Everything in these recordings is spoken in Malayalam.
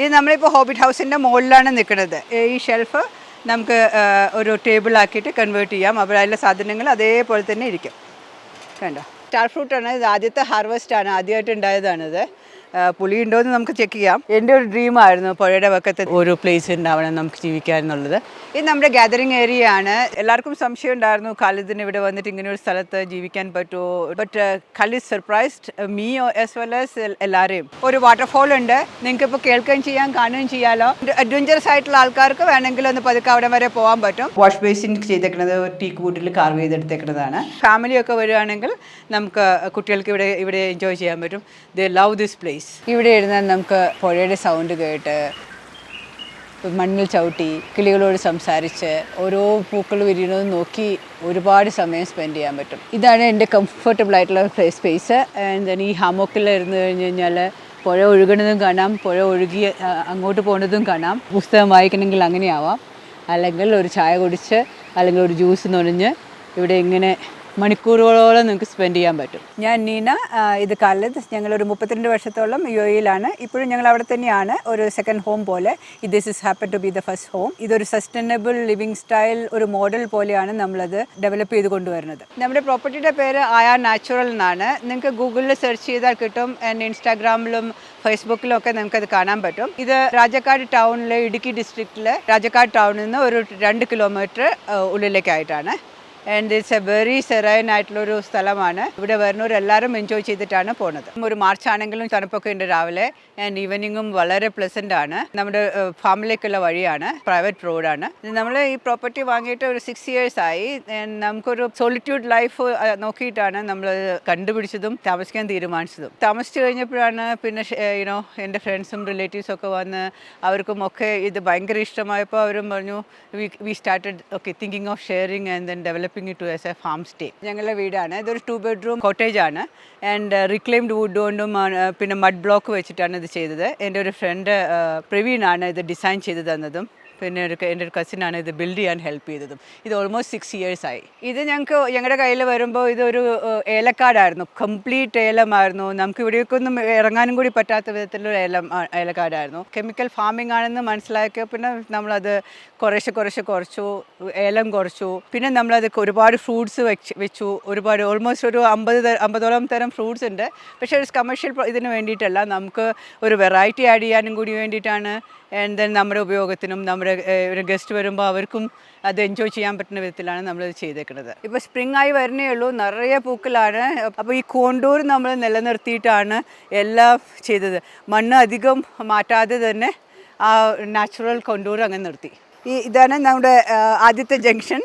ഇത് നമ്മളിപ്പോൾ ഹോബിറ്റ് ഹൗസിന്റെ മുകളിലാണ് നിൽക്കുന്നത് ഈ ഷെൽഫ് നമുക്ക് ഒരു ടേബിളാക്കിയിട്ട് കൺവേർട്ട് ചെയ്യാം. അപ്പോൾ അതിലെ സാധനങ്ങൾ അതേപോലെ തന്നെ ഇരിക്കും. കണ്ടോ? സ്റ്റാർ ഫ്രൂട്ടാണ് ഇത് ആദ്യത്തെ ഹാർവസ്റ്റ് ആണ്. ആദ്യമായിട്ട് ഉണ്ടായതാണിത്. ആ, പുളി ഉണ്ടോ എന്ന് നമുക്ക് ചെക്ക് ചെയ്യാം. എന്റെ ഒരു ഡ്രീമായിരുന്നു പുഴയുടെ പക്കത്ത് ഒരു പ്ലേസ് ഉണ്ടാവണം നമുക്ക് ജീവിക്കാൻ എന്നുള്ളത്. ഇത് നമ്മുടെ ഗാദറിങ് ഏരിയ ആണ്. എല്ലാവർക്കും സംശയം ഉണ്ടായിരുന്നു ഖാലിദിന് ഇവിടെ വന്നിട്ട് ഇങ്ങനെ ഒരു സ്ഥലത്ത് ജീവിക്കാൻ പറ്റുമോ? But Khalid surprised me as well as എല്ലാവരെയും ഒരു വാട്ടർഫോൾ ഉണ്ട്. നിങ്ങൾക്ക് ഇപ്പോൾ കേൾക്കുകയും ചെയ്യാം കാണുകയും ചെയ്യാലോ. അഡ്വഞ്ചറസ് ആയിട്ടുള്ള ആൾക്കാർക്ക് വേണമെങ്കിൽ ഒന്ന് പതുക്കെ അവിടെ വരെ പോകാൻ പറ്റും. വാഷ് ബേസിൻ ചെയ്തേക്കുന്നത് ടീക്ക് വുഡിൽ കാർവ് ചെയ്തെടുത്തേക്കുന്നതാണ് ഫാമിലിയൊക്കെ വരികയാണെങ്കിൽ നമുക്ക് കുട്ടികൾക്ക് ഇവിടെ ഇവിടെ എൻജോയ് ചെയ്യാൻ പറ്റും. ദ ലവ് ദിസ് പ്ലേസ് ഇവിടെ ഇരുന്നാൽ നമുക്ക് പുഴയുടെ സൗണ്ട് കേട്ട് മണ്ണിൽ ചവിട്ടി കിളികളോട് സംസാരിച്ച് ഓരോ പൂക്കൾ വിരിയണത് നോക്കി ഒരുപാട് സമയം സ്പെൻഡ് ചെയ്യാൻ പറ്റും. ഇതാണ് എന്റെ കംഫർട്ടബിൾ ആയിട്ടുള്ള സ്പേസ് ആൻഡ് ഈ ഹാമോക്കിൽ ഇരുന്ന് കഴിഞ്ഞ് കഴിഞ്ഞാൽ പുഴ ഒഴുകണതും കാണാം പുഴ ഒഴുകി അങ്ങോട്ട് പോകുന്നതും കാണാം. പുസ്തകം വായിക്കണമെങ്കിൽ അങ്ങനെയാവാം. അല്ലെങ്കിൽ ഒരു ചായ കുടിച്ച് അല്ലെങ്കിൽ ഒരു ജ്യൂസ് നൊഴിഞ്ഞ് ഇവിടെ ഇങ്ങനെ മണിക്കൂറുകളോളം നിങ്ങൾക്ക് സ്പെൻഡ് ചെയ്യാൻ പറ്റും. ഞാൻ നീന ഇത് കാലത്ത് ഒരു മുപ്പത്തിരണ്ട് വർഷത്തോളം യു എയിലാണ് ഇപ്പോഴും ഞങ്ങൾ അവിടെ തന്നെയാണ്. ഒരു സെക്കൻഡ് ഹോം പോലെ. This is happen to be the first home ഇതൊരു സസ്റ്റൈനബിൾ ലിവിങ് സ്റ്റൈൽ ഒരു മോഡൽ പോലെയാണ് നമ്മളത് ഡെവലപ്പ് ചെയ്ത് കൊണ്ടുവരുന്നത്. നമ്മുടെ പ്രോപ്പർട്ടിയുടെ പേര് ആയാ നാച്ചുറൽ എന്നാണ്. നിങ്ങൾക്ക് ഗൂഗിളിൽ സെർച്ച് ചെയ്താൽ കിട്ടും. ആൻഡ് ഇൻസ്റ്റാഗ്രാമിലും ഫേസ്ബുക്കിലും ഒക്കെ നമുക്കത് കാണാൻ പറ്റും. ഇത് രാജക്കാട് ടൗണിലെ ഇടുക്കി ഡിസ്ട്രിക്റ്റിലെ രാജക്കാട് ടൗണിൽ നിന്ന് ഒരു രണ്ട് kilometre ഉള്ളിലേക്കായിട്ടാണ്. And it's a very serene ആയിട്ടുള്ളൊരു സ്ഥലമാണ്. ഇവിടെ വരുന്നവരെല്ലാവരും എൻജോയ് ചെയ്തിട്ടാണ് പോണത്. ഒരു മാർച്ച് ആണെങ്കിലും തണുപ്പൊക്കെ ഉണ്ട് രാവിലെ. ആൻഡ് ഈവനിങ്ങും വളരെ പ്ലസന്റ് ആണ്. നമ്മുടെ ഫാമിലിക്കുള്ള വഴിയാണ്. പ്രൈവറ്റ് റോഡാണ് നമ്മൾ ഈ പ്രോപ്പർട്ടി വാങ്ങിയിട്ട് ഒരു സിക്സ് ഇയേഴ്സ് ആയി. നമുക്കൊരു സോളിറ്റ്യൂഡ് ലൈഫ് നോക്കിയിട്ടാണ് നമ്മൾ കണ്ടുപിടിച്ചതും താമസിക്കാൻ തീരുമാനിച്ചതും. താമസിച്ചു കഴിഞ്ഞപ്പോഴാണ് പിന്നെ യുനോ എന്റെ ഫ്രണ്ട്സും റിലേറ്റീവ്സും ഒക്കെ വന്ന് അവർക്കും ഒക്കെ ഇത് ഭയങ്കര ഇഷ്ടമായപ്പോൾ അവരും പറഞ്ഞു we started okay thinking of sharing and then developing it to as a farm stay. ഞങ്ങളുടെ വീടാണ്. ഇതൊരു ടു ബെഡ്റൂം കോട്ടേജ് ആണ് ആൻഡ് റിക്ലെയിംഡ് വുഡ് കൊണ്ടും ആണ് പിന്നെ മഡ് ബ്ലോക്ക് വെച്ചിട്ടാണ് ഇത് ചെയ്തത്. എന്റെ ഒരു ഫ്രണ്ട് പ്രവീണാണ് ഇത് ഡിസൈൻ ചെയ്ത് തന്നതും. പിന്നെ ഒരു എന്റെ ഒരു കസിനാണ് ഇത് ബിൽഡ് ചെയ്യാൻ ഹെൽപ്പ് ചെയ്തതും. ഇത് ഓൾമോസ്റ്റ് സിക്സ് ഇയേഴ്സ് ആയി. ഇത് ഞങ്ങൾക്ക് ഞങ്ങളുടെ കയ്യിൽ വരുമ്പോൾ ഇതൊരു ഏലക്കാടായിരുന്നു. കംപ്ലീറ്റ് ഏലമായിരുന്നു. നമുക്ക് ഇവിടേക്ക് ഒന്നും ഇറങ്ങാനും കൂടി പറ്റാത്ത വിധത്തിലുള്ള ഏലം ഏലക്കാടായിരുന്നു. കെമിക്കൽ ഫാമിംഗ് ആണെന്ന് മനസ്സിലാക്കിയ പിന്നെ നമ്മളത് കുറേശ്ശെ കുറേശ്ശെ കുറച്ചു ഏലം കുറച്ചു. പിന്നെ നമ്മളത് ഒരുപാട് ഫ്രൂട്ട്സ് വെച്ച് വെച്ചു. ഒരുപാട് ഓൾമോസ്റ്റ് ഒരു അമ്പത് അമ്പതോളം തരം ഫ്രൂട്ട്സ് ഉണ്ട്. പക്ഷേ ഒരു കമേഴ്ഷ്യൽ ഇതിന് വേണ്ടിയിട്ടല്ല. നമുക്ക് ഒരു വെറൈറ്റി ആഡ് ചെയ്യാനും കൂടി വേണ്ടിയിട്ടാണ് ആൻഡ് ദെൻ നമ്മുടെ ഉപയോഗത്തിനും നമ്മുടെ ഒരു ഗസ്റ്റ് വരുമ്പോൾ അവർക്കും അത് എൻജോയ് ചെയ്യാൻ പറ്റുന്ന വിധത്തിലാണ് നമ്മളിത് ചെയ്തേക്കുന്നത്. ഇപ്പോൾ സ്പ്രിംഗ് ആയി വരുന്നേ ഉള്ളൂ നിറയെ പൂക്കളാണ്. അപ്പോൾ ഈ കോണ്ടൂർ നമ്മൾ നിലനിർത്തിയിട്ടാണ് എല്ലാം ചെയ്തത്. മണ്ണ് അധികം മാറ്റാതെ തന്നെ ആ നാച്ചുറൽ കൊണ്ടൂർ അങ്ങനെ നിർത്തി. ഈ ഇതാണ് നമ്മുടെ ആദ്യത്തെ ജംഗ്ഷൻ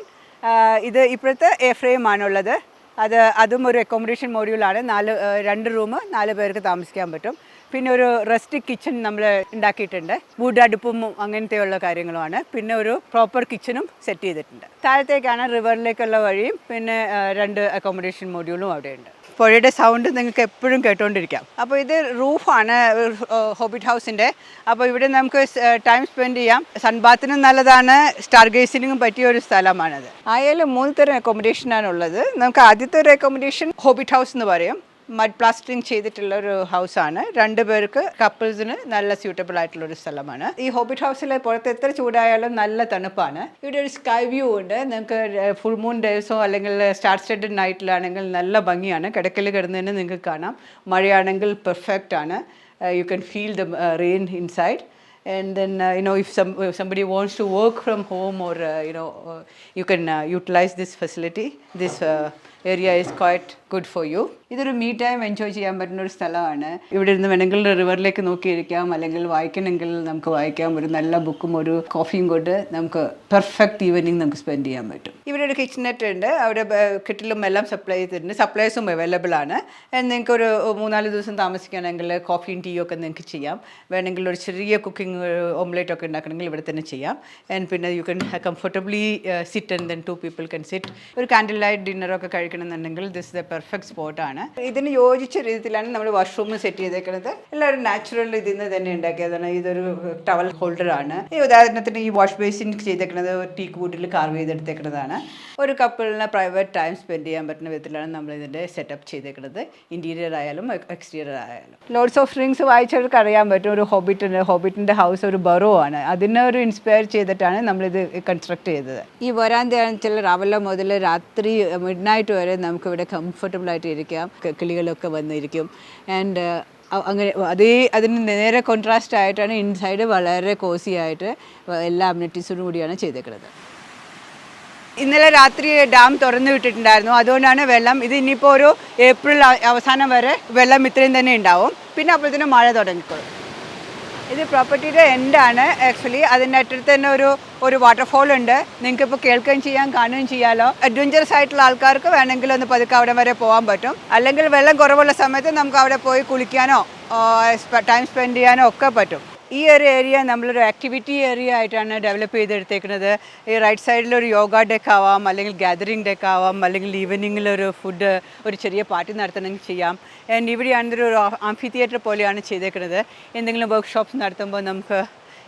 ഇത് ഇപ്പോഴത്തെ എ ഫ്രെയിം ആണുള്ളത്. അത് അതും ഒരു അക്കോമഡേഷൻ മോഡ്യൂളാണ് നാല് രണ്ട് റൂം നാല് പേർക്ക് താമസിക്കാൻ പറ്റും. പിന്നെ ഒരു റെസ്റ്റ് കിച്ചൺ നമ്മൾ ഉണ്ടാക്കിയിട്ടുണ്ട്. വുഡ് അടുപ്പും അങ്ങനത്തെയുള്ള കാര്യങ്ങളുമാണ്. പിന്നെ ഒരു പ്രോപ്പർ കിച്ചണും സെറ്റ് ചെയ്തിട്ടുണ്ട്. താഴത്തേക്കാണ് റിവറിലേക്കുള്ള വഴിയും പിന്നെ രണ്ട് അക്കോമഡേഷൻ മോഡ്യൂളും അവിടെയുണ്ട്. പുഴയുടെ സൗണ്ട് നിങ്ങൾക്ക് എപ്പോഴും കേട്ടുകൊണ്ടിരിക്കാം അപ്പോൾ ഇത് റൂഫാണ് ഹോബിറ്റ് ഹൗസിന്റെ അപ്പോൾ ഇവിടെ നമുക്ക് ടൈം സ്പെൻഡ് ചെയ്യാം. സൺബാത്തിനും നല്ലതാണ്. സ്റ്റാർ ഗേസിനും പറ്റിയ ഒരു സ്ഥലമാണത്. ആയാലും മൂന്ന് തരം അക്കോമഡേഷനാണ് ഉള്ളത്. നമുക്ക് ആദ്യത്തെ ഒരു അക്കോമഡേഷൻ ഹോബിറ്റ് ഹൗസ് എന്ന് പറയും. മഡ് പ്ലാസ്റ്ററിങ് ചെയ്തിട്ടുള്ള ഒരു ഹൗസാണ് രണ്ടുപേർക്ക് കപ്പിൾസിന് നല്ല സ്യൂട്ടബിൾ ആയിട്ടുള്ള ഒരു സ്ഥലമാണ്. ഈ ഹോബിറ്റ് ഹൗസിൽ പുറത്ത് എത്ര ചൂടായാലും നല്ല തണുപ്പാണ്. ഇവിടെ ഒരു സ്കൈ വ്യൂ ഉണ്ട്. നിങ്ങൾക്ക് ഫുൾ മൂൺ ഡേയ്സോ അല്ലെങ്കിൽ സ്റ്റാർ സ്റ്റഡ് നൈറ്റിലാണെങ്കിൽ നല്ല ഭംഗിയാണ്. കിടക്കൽ കിടന്നതിന് നിങ്ങൾക്ക് കാണാം. മഴയാണെങ്കിൽ പെർഫെക്റ്റ് ആണ്. You can feel the rain inside and then uh, you know if some if somebody wants to work from home or uh, you know uh, you can uh, utilize this facility this uh, area is quite good for you ഇതൊരു മീ ടൈം എൻജോയ് ചെയ്യാൻ പറ്റുന്ന ഒരു സ്ഥലമാണ്. ഇവിടെ ഇരുന്ന് വേണമെങ്കിൽ റിവറിലേക്ക് നോക്കിയിരിക്കാം. അല്ലെങ്കിൽ വായിക്കണമെങ്കിൽ നമുക്ക് വായിക്കാം. ഒരു നല്ല ബുക്കും ഒരു കോഫിയും കൊണ്ട് നമുക്ക് പെർഫെക്റ്റ് ഈവനിങ് നമുക്ക് സ്പെൻഡ് ചെയ്യാൻ പറ്റും. ഇവിടെ ഒരു കിച്ചണറ്റ് ഉണ്ട്. അവിടെ കിറ്റിലും എല്ലാം സപ്ലൈ ചെയ്തിട്ടുണ്ട്. സപ്ലൈസും അവൈലബിൾ ആണ്. നിങ്ങൾക്ക് ഒരു മൂന്നാൽ ദിവസം താമസിക്കുകയാണെങ്കിൽ കോഫിയും ടീയും ഒക്കെ നിങ്ങൾക്ക് ചെയ്യാം. വേണമെങ്കിൽ ഒരു ചെറിയ കുക്കിംഗ് ഓംലേറ്റ് ഒക്കെ ഉണ്ടാക്കണമെങ്കിൽ ഇവിടെ തന്നെ ചെയ്യാം. ആൻഡ് പിന്നെ you can comfortably sit and then two people can sit ഒരു കാൻഡിൽ ലൈറ്റ് ഡിന്നറൊക്കെ കഴിക്കണം ചെയ്തേക്കണമെന്നുണ്ടെങ്കിൽ ദിസ് ദ പെർഫെക്റ്റ് സ്പോട്ട് ആണ്. ഇതിന് യോജിച്ച രീതിയിലാണ് നമ്മൾ വാഷ്റൂം സെറ്റ് ചെയ്തേക്കുന്നത് എല്ലാവരും നാച്ചുറൽ ഇതിൽ നിന്ന് തന്നെ ഉണ്ടാക്കിയതാണ്. ഇതൊരു ടവൽ ഹോൾഡർ ആണ്. ഈ ഉദാഹരണത്തിന് ഈ വാഷ് ബേസിൻ ചെയ്തേക്കുന്നത് ടീക്ക് വുഡിൽ കാർവ് ചെയ്തെടുത്തേക്കുന്നതാണ് ഒരു കപ്പിളിന് പ്രൈവറ്റ് ടൈം സ്പെൻഡ് ചെയ്യാൻ പറ്റുന്ന വിധത്തിലാണ് നമ്മൾ ഇതിന്റെ സെറ്റപ്പ് ചെയ്തേക്കുന്നത് ഇന്റീരിയർ ആയാലും എക്സ്റ്റീരിയർ ആയാലും. ലോഡ്സ് ഓഫ് റിങ്സ് വായിച്ചവർക്ക് അറിയാൻ പറ്റും. ഒരു ഹോബിറ്റിന്റെ ഹോബിറ്റിന്റെ ഹൗസ് ഒരു ബറോ ആണ്. അതിനെ ഒരു ഇൻസ്പയർ ചെയ്തിട്ടാണ് നമ്മളിത് കൺസ്ട്രക്ട് ചെയ്തത്. ഈ വരാന്തയാണെന്ന് വെച്ചാൽ രാവിലെ മുതൽ രാത്രി മിഡ് നൈറ്റ് വരെ നമുക്ക് ഇവിടെ കംഫർട്ടബിൾ ആയിട്ട് ഇരിക്കാം കിളികളൊക്കെ വന്നിരിക്കും. ആൻഡ് അങ്ങനെ അതേ അതിന് നേരെ കോൺട്രാസ്റ്റ് ആയിട്ടാണ് ഇൻസൈഡ് വളരെ കോസി ആയിട്ട് എല്ലാ അമ്യൂണിറ്റീസോടും കൂടിയാണ് ചെയ്തേക്കുന്നത് ഇന്നലെ രാത്രി ഡാം തുറന്നു വിട്ടിട്ടുണ്ടായിരുന്നു. അതുകൊണ്ടാണ് വെള്ളം ഇത് ഇനിയിപ്പോൾ ഒരു ഏപ്രിൽ അവസാനം വരെ വെള്ളം ഇത്രയും തന്നെ ഉണ്ടാവും. പിന്നെ അപ്പോഴത്തേനും മഴ തുടങ്ങിക്കോളും. ഇത് പ്രോപ്പർട്ടിയുടെ എൻഡാണ് ആക്ച്വലി അതിന്റെ അറ്റത്ത് തന്നെ ഒരു ഒരു വാട്ടർഫോൾ ഉണ്ട്. നിങ്ങൾക്ക് ഇപ്പോൾ കേൾക്കുകയും ചെയ്യാം കാണുകയും ചെയ്യാമല്ലോ അഡ്വഞ്ചറസ് ആയിട്ടുള്ള ആൾക്കാർക്ക് വേണമെങ്കിൽ ഒന്ന് പതുക്കെ അവിടെ വരെ പോകാൻ പറ്റും. അല്ലെങ്കിൽ വെള്ളം കുറവുള്ള സമയത്ത് നമുക്ക് അവിടെ പോയി കുളിക്കാനോ ടൈം സ്പെൻഡ് ചെയ്യാനോ ഒക്കെ പറ്റും. ഈ ഒരു ഏരിയ നമ്മളൊരു ആക്ടിവിറ്റി ഏരിയ ആയിട്ടാണ് ഡെവലപ്പ് ചെയ്തെടുത്തേക്കുന്നത് ഈ റൈറ്റ് സൈഡിൽ ഒരു യോഗ ഡെക്ക് ആവാം അല്ലെങ്കിൽ ഗാദറിംഗ് ഡെക്ക് ആവാം അല്ലെങ്കിൽ ഈവനിങ്ങിൽ ഒരു ഫുഡ് ഒരു ചെറിയ പാർട്ടി നടത്തണമെങ്കിൽ ചെയ്യാം. ആൻഡ് ഇവിടെയാണെങ്കിൽ ഒരു ആംഫി തിയേറ്റർ പോലെയാണ് ചെയ്തേക്കുന്നത് എന്തെങ്കിലും വർക്ക്ഷോപ്സ് നടത്തുമ്പോൾ നമുക്ക്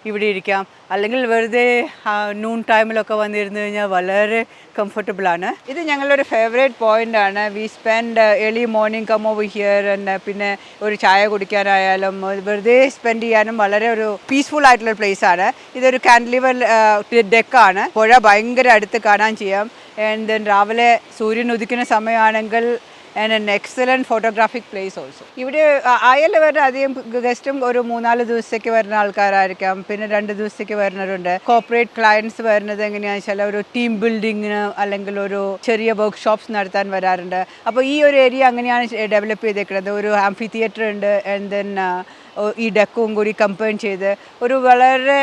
ഇവിടെ ഇരിക്കാം. അല്ലെങ്കിൽ വെറുതെ നൂൺ ടൈമിലൊക്കെ വന്നിരുന്നു കഴിഞ്ഞാൽ വളരെ കംഫർട്ടബിൾ ആണ്. ഇത് ഞങ്ങളുടെ ഫേവറേറ്റ് പോയിന്റ് ആണ്. We spend early morning come over here പിന്നെ ഒരു ചായ കുടിക്കാനായാലും വെറുതെ സ്പെൻഡ് ചെയ്യാനും വളരെ ഒരു പീസ്ഫുൾ ആയിട്ടുള്ള പ്ലേസ് ആണ്. ഇതൊരു കാൻഡിലിവർ ഡെക്കാണ് പുഴ ഭയങ്കര അടുത്ത് കാണാൻ ചെയ്യാം. ആൻഡ് ദെൻ രാവിലെ സൂര്യൻ ഉദിക്കുന്ന സമയമാണെങ്കിൽ and an excellent photographic place also ഇവിടെ അയൽ വരുന്ന അധികം ഗസ്റ്റും ഒരു മൂന്നാൽ ദിവസത്തേക്ക് വരുന്ന ആൾക്കാരായിരിക്കാം. പിന്നെ രണ്ട് ദിവസത്തേക്ക് വരുന്നവരുണ്ട്. കോർപ്പറേറ്റ് ക്ലയൻസ് വരുന്നത് എങ്ങനെയാണെന്ന് വെച്ചാൽ ഒരു ടീം ബിൽഡിങ്ങിന് അല്ലെങ്കിൽ ഒരു ചെറിയ വർക്ക്ഷോപ്സ് നടത്താൻ വരാറുണ്ട്. അപ്പോൾ ഈ ഒരു ഏരിയ അങ്ങനെയാണ് ഡെവലപ്പ് ചെയ്തേക്കുന്നത്. ഒരു ആംഫി തിയേറ്റർ ഉണ്ട് ആൻഡ് ദെൻ ഈ ഡെക്കും കൂടി കമ്പൈൻ ചെയ്ത് ഒരു വളരെ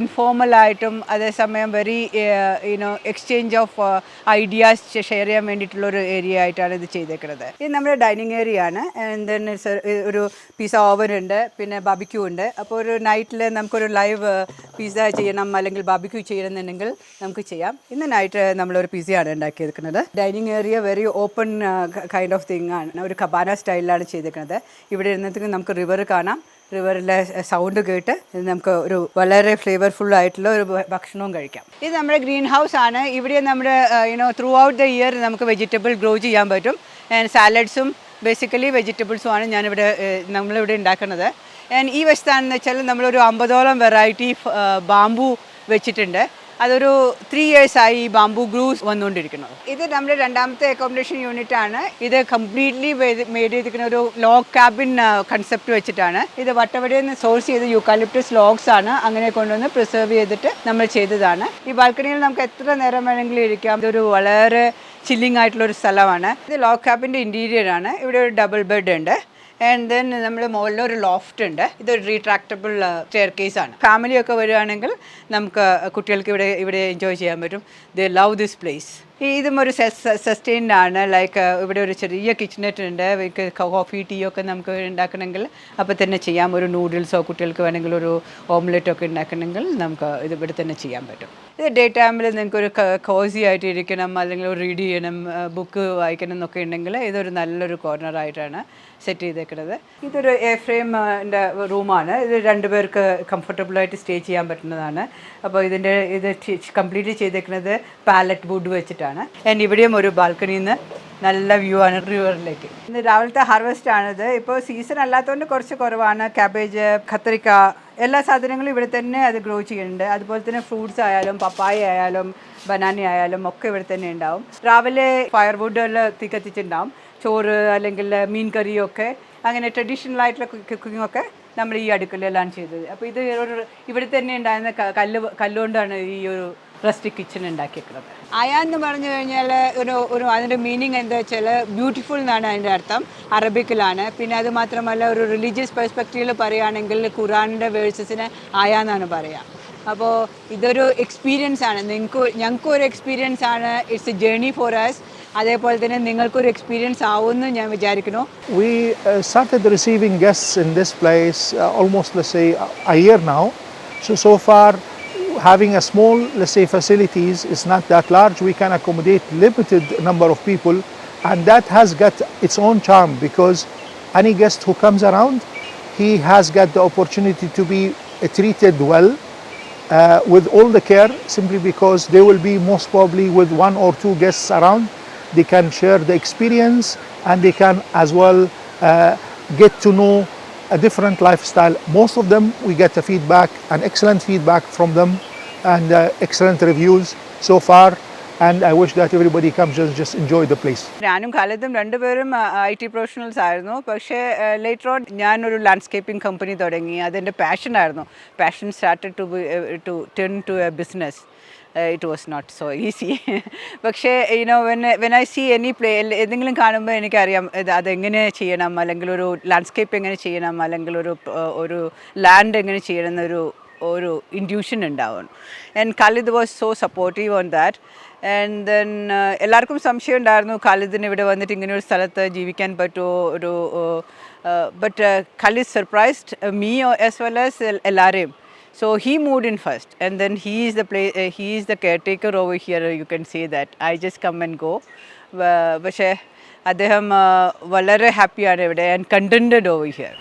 ഇൻഫോർമൽ ആയിട്ടും അതേസമയം very you know exchange of ideas share ചെയ്യാൻ വേണ്ടിയിട്ടുള്ള ഒരു ഏരിയ ആയിട്ടാണ് ഇത് ചെയ്തേക്കുന്നത്. ഇത് നമ്മുടെ ഡൈനിങ് ഏരിയ ആണ്. ദെൻ ഒരു പിസ ഓവൻ ഉണ്ട് പിന്നെ ബാബിക്യൂ ഉണ്ട്. അപ്പോൾ ഒരു നൈറ്റിൽ നമുക്കൊരു ലൈവ് പിസ ചെയ്യണം അല്ലെങ്കിൽ ബാബിക്യൂ ചെയ്യണമെന്നുണ്ടെങ്കിൽ നമുക്ക് ചെയ്യാം. ഇന്ന് നൈറ്റ് നമ്മളൊരു പിസയാണ് ഉണ്ടാക്കിയെടുക്കുന്നത് dining area very open kind of thing ആണ്. ഒരു കബാന സ്റ്റൈലിലാണ് ചെയ്തേക്കുന്നത്. ഇവിടെ ഇരുന്നിട്ട് നമുക്ക് റിവർ കാണാം. റിവറിലെ സൗണ്ട് കേട്ട് നമുക്ക് ഒരു വളരെ ഫ്ലേവർഫുൾ ആയിട്ടുള്ള ഒരു ഭക്ഷണവും കഴിക്കാം. ഇത് നമ്മുടെ ഗ്രീൻ ഹൗസ് ആണ്. ഇവിടെ നമ്മുടെ you know throughout the year നമുക്ക് വെജിറ്റബിൾ ഗ്രോ ചെയ്യാൻ പറ്റും. സാലഡ്സും ബേസിക്കലി വെജിറ്റബിൾസും ആണ് ഞാനിവിടെ നമ്മളിവിടെ ഉണ്ടാക്കുന്നത്. ഈ വശത്താണെന്ന് വെച്ചാൽ നമ്മളൊരു അമ്പതോളം വെറൈറ്റി ബാമ്പു വെച്ചിട്ടുണ്ട്. അതൊരു ത്രീ ഇയേഴ്സ് ആയി ഈ ബാംബു ഗ്രൂസ് വന്നുകൊണ്ടിരിക്കുന്നത്. ഇത് നമ്മുടെ രണ്ടാമത്തെ അക്കോമഡേഷൻ യൂണിറ്റ് ആണ്. ഇത് കംപ്ലീറ്റ്ലി മെയ്ഡ് ചെയ്തിരിക്കുന്ന ഒരു ലോഗ് ക്യാബിൻ കൺസെപ്റ്റ് വെച്ചിട്ടാണ്. ഇത് വട്ടവടയിൽ നിന്ന് സോഴ്സ് ചെയ്ത് യൂക്കാലിപ്റ്റസ് ലോഗ്സ് ആണ്. അങ്ങനെ കൊണ്ടുവന്ന് പ്രിസർവ് ചെയ്തിട്ട് നമ്മൾ ചെയ്തതാണ്. ഈ ബാൽക്കണിയിൽ നമുക്ക് എത്ര നേരം വേണമെങ്കിലും ഇരിക്കാം. ഇതൊരു വളരെ ചില്ലിംഗ് ആയിട്ടുള്ള ഒരു സ്ഥലമാണ്. ഇത് ലോഗ് ക്യാബിന്റെ ഇന്റീരിയർ ആണ്. ഇവിടെ ഒരു ഡബിൾ ബെഡ് ഉണ്ട്. ആൻഡ് ദെൻ നമ്മൾ മുകളിൽ ഒരു ലോഫ്റ്റ് ഉണ്ട്. ഇതൊരു റീട്രാക്റ്റബിൾ സ്റ്റെയർ കേസ് ആണ്. ഫാമിലി ഒക്കെ വരികയാണെങ്കിൽ നമുക്ക് കുട്ടികൾക്ക് ഇവിടെ ഇവിടെ എൻജോയ് ചെയ്യാൻ പറ്റും. ദ ലവ് ദിസ് പ്ലേസ് ഇതും ഒരു സസ്റ്റെയിൻഡ് ആണ്. ലൈക്ക് ഇവിടെ ഒരു ചെറിയ കിച്ചണറ്റ് ഉണ്ട്. കോഫി ടീ ഒക്കെ നമുക്ക് ഉണ്ടാക്കണമെങ്കിൽ അപ്പോൾ തന്നെ ചെയ്യാം. ഒരു നൂഡിൽസോ കുട്ടികൾക്ക് വേണമെങ്കിൽ ഒരു ഓംലെറ്റ് ഒക്കെ ഉണ്ടാക്കണമെങ്കിൽ നമുക്ക് ഇത് ഇവിടെ തന്നെ ചെയ്യാൻ പറ്റും. ഇത് ഡേ ടൈമിൽ നിങ്ങൾക്ക് ഒരു കോസി ആയിട്ട് ഇരിക്കണം അല്ലെങ്കിൽ റീഡ് ചെയ്യണം ബുക്ക് വായിക്കണം എന്നൊക്കെ ഉണ്ടെങ്കിൽ ഇതൊരു നല്ലൊരു കോർണറായിട്ടാണ് സെറ്റ് ചെയ്തേക്കുന്നത് ഇതൊരു എ ഫ്രെയിമിന്റെ റൂമാണ് ഇത് രണ്ടുപേർക്ക് കംഫർട്ടബിളായിട്ട് സ്റ്റേ ചെയ്യാൻ പറ്റുന്നതാണ്. അപ്പോൾ ഇതിന്റെ ഇത് കംപ്ലീറ്റ് ചെയ്തേക്കുന്നത് പാലറ്റ് വുഡ് വെച്ചിട്ടാണ്. ആൻഡ് ഇവിടെയും ഒരു ബാൽക്കണിയിൽ നിന്ന് നല്ല വ്യൂ ആണ് റിവറിലേക്ക് ഇന്ന് രാവിലത്തെ ഹാർവെസ്റ്റ് ആണിത്. ഇപ്പോൾ സീസൺ അല്ലാത്തതുകൊണ്ട് കുറച്ച് കുറവാണ്. കാബേജ് കത്തിരിക്ക എല്ലാ സാധനങ്ങളും ഇവിടെ തന്നെ അത് ഗ്രോ ചെയ്യുന്നുണ്ട്. അതുപോലെ തന്നെ ഫ്രൂട്ട്സ് ആയാലും പപ്പായ ആയാലും ബനാന ആയാലും ഒക്കെ ഇവിടെ തന്നെ ഉണ്ടാവും. രാവിലെ ഫയർവുഡ് എല്ലാം തീ കത്തിച്ചിട്ടുണ്ടാവും ചോറ് അല്ലെങ്കിൽ മീൻ കറിയൊക്കെ. അങ്ങനെ ട്രഡീഷണൽ ആയിട്ടുള്ള കുക്കിംഗ് ഒക്കെ നമ്മൾ ഈ അടുക്കളയിലാണ് ചെയ്തത്. അപ്പോൾ ഇത് ഒരു ഇവിടെ തന്നെ ഉണ്ടായിരുന്ന കല്ല് കല്ലുകൊണ്ടാണ് ഈ ഒരു റസ്റ്റിക് കിച്ചൺ ഉണ്ടാക്കിയേക്കുന്നത്. അയ എന്ന് പറഞ്ഞു കഴിഞ്ഞാൽ ഒരു ഒരു അതിന്റെ മീനിങ് എന്താ വെച്ചാൽ ബ്യൂട്ടിഫുൾ എന്നാണ് അതിന്റെ അർത്ഥം. അറബിക്കിലാണ്. പിന്നെ അത് മാത്രമല്ല ഒരു റിലീജിയസ് പെർസ്പെക്റ്റീവിൽ പറയുകയാണെങ്കിൽ ഖുറാനിന്റെ വേഴ്സസിനെ ആയാ എന്നാണ് പറയുക. അപ്പോൾ ഇതൊരു എക്സ്പീരിയൻസ് ആണ്. നിങ്ങൾക്ക് ഞങ്ങൾക്കും ഒരു എക്സ്പീരിയൻസ് ആണ്. It's a journey for us അതേപോലെ തന്നെ നിങ്ങൾക്കൊരു എക്സ്പീരിയൻസ് ആവുമെന്ന് ഞാൻ വിചാരിക്കുന്നു. We started started receiving guests in this place uh, almost, let's now so so year having a small, let's say, facilities is not that large. We can accommodate limited number of people and that has got its own charm because any guest who comes around, he has got the opportunity to be treated well uh, with all the care simply because they will be most probably with one or two guests around. They can share the experience and they can as well uh, get to know a different lifestyle. Most of them, we get a feedback, an excellent feedback from them, and uh, excellent reviews so far. And I wish that everybody comes and just enjoy the place. ഞാനും ഖാലിദും രണ്ടുപേരും ഐ ടി പ്രൊഫഷണൽസ് ആയിരുന്നു. പക്ഷേ ലേറ്റർ ഓൺ ഞാനൊരു ലാൻഡ്സ്കേപ്പിംഗ് കമ്പനി തുടങ്ങി. അതെന്റെ പാഷനായിരുന്നു passion started to to turn to a business it was not so easy പക്ഷേ you know when when I see any play എന്തെങ്കിലും കാണുമ്പോൾ എനിക്കറിയാം ഇത് അതെങ്ങനെ ചെയ്യണം? അല്ലെങ്കിൽ ഒരു ലാൻഡ്സ്കേപ്പ് എങ്ങനെ ചെയ്യണം? അല്ലെങ്കിൽ ഒരു ഒരു ലാൻഡ് എങ്ങനെ ചെയ്യണം എന്നൊരു ഒരു ഇൻഡ്യൂഷൻ ഉണ്ടാവും and Khalid was so supportive on that and then എല്ലാവർക്കും സംശയം ഉണ്ടായിരുന്നു ഖാലിദിന് ഇവിടെ വന്നിട്ട് ഇങ്ങനെ ഒരു സ്ഥലത്ത് ജീവിക്കാൻ പറ്റുമോ? ഒരു but Khalid surprised me as well as എല്ലാവരെയും so he moved in first and then he is the play he is the caretaker over here you can say that I just come and go പക്ഷേ അദ്ദേഹം uh, വളരെ ഹാപ്പിയാണ് ഇവിടെ ആൻഡ് കണ്ടന്റഡ് ഓവർ ഹിയർ